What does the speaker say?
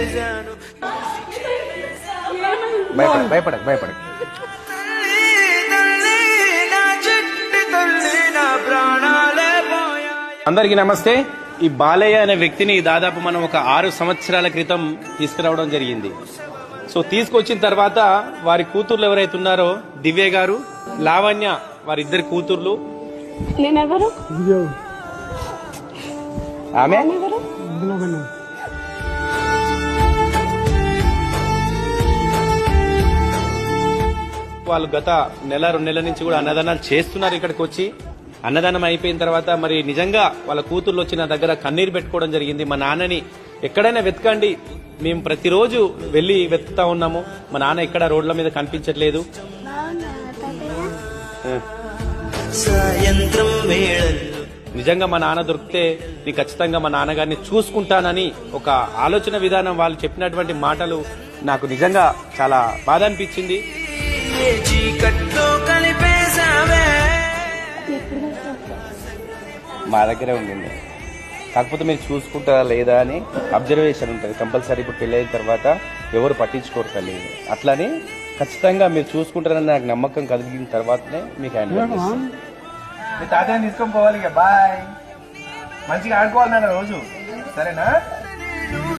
చేశాను. భయపడ భయపడకు భయపడకు. అందరికీ నమస్తే. ఈ బాలయ్య అనే వ్యక్తిని దాదాపు మనం ఒక ఆరు సంవత్సరాల క్రితం తీసుకురావడం జరిగింది. సో తీసుకొచ్చిన తర్వాత వారి కూతుర్లు ఎవరైతే ఉన్నారో దివ్య గారు లావణ్య వారిద్దరి కూతుర్లు. నేనెవరు? ఆమె? వాళ్ళు గత నెల రెండు నెలల నుంచి కూడా అన్నదానాలు చేస్తున్నారు ఇక్కడికి వచ్చి. అన్నదానం అయిపోయిన తర్వాత మరి నిజంగా వాళ్ళ కూతుర్లు వచ్చి నా దగ్గర కన్నీరు పెట్టుకోవడం జరిగింది. మా నాన్నని ఎక్కడైనా వెతకండి. మేము ప్రతిరోజు వెళ్ళి వెతుకుతా ఉన్నాము. మా నాన్న ఎక్కడ రోడ్ల మీద కనిపించట్లేదు. నిజంగా మా నాన్న దొరికితే నీ ఖచ్చితంగా మా నాన్నగారిని చూసుకుంటానని ఒక ఆలోచన విధానం వాళ్ళు చెప్పినటువంటి మాటలు నాకు నిజంగా చాలా బాధ అనిపించింది. చీకట్లో కలిపేశావే? మా దగ్గరే ఉండింది. కాకపోతే మీరు చూసుకుంటారా లేదా అని అబ్జర్వేషన్ ఉంటుంది. కంపల్సరీ ఇప్పుడు పెళ్ళి అయిన తర్వాత ఎవరు పట్టించుకోరు తల్లి. అట్లని ఖచ్చితంగా మీరు చూసుకుంటారని నాకు నమ్మకం కలిగిన తర్వాతనే మీకు హ్యాండ్ మీ తాతయ్యని తీసుకొని పోవాలి బాయ్. మంచిగా ఆడుకోవాలి నాన్న రోజు. సరేనా?